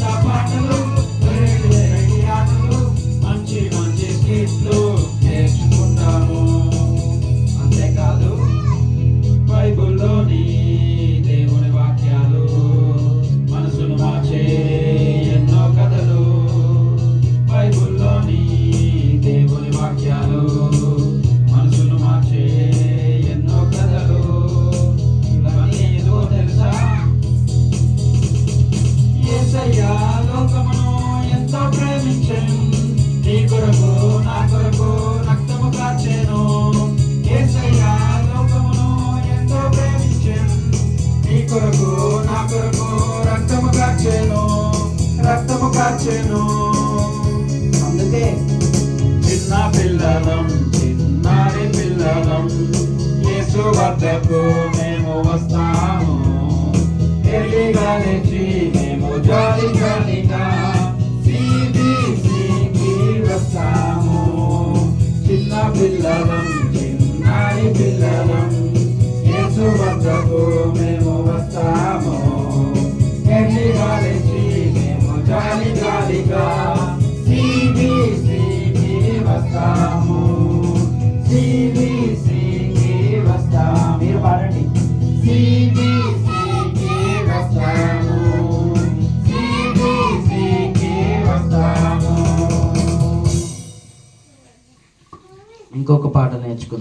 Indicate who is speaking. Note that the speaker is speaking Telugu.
Speaker 1: Chapa, Chapa. కొరకు నా కొరకు రక్తము కాచేను రక్తము కాచేను. అందుకే చిన్న పిల్లలం చిన్నారి పిల్లలం యేసు వద్దకు మేము వస్తాము. ఎల్లిగా లేచి మేము జాలి జాలిగా సిబిసికి పిల్లలం చిన్నారి పిల్లలం యేసు వద్దకు
Speaker 2: ఇంకొక పాట నేర్చుకుందాం.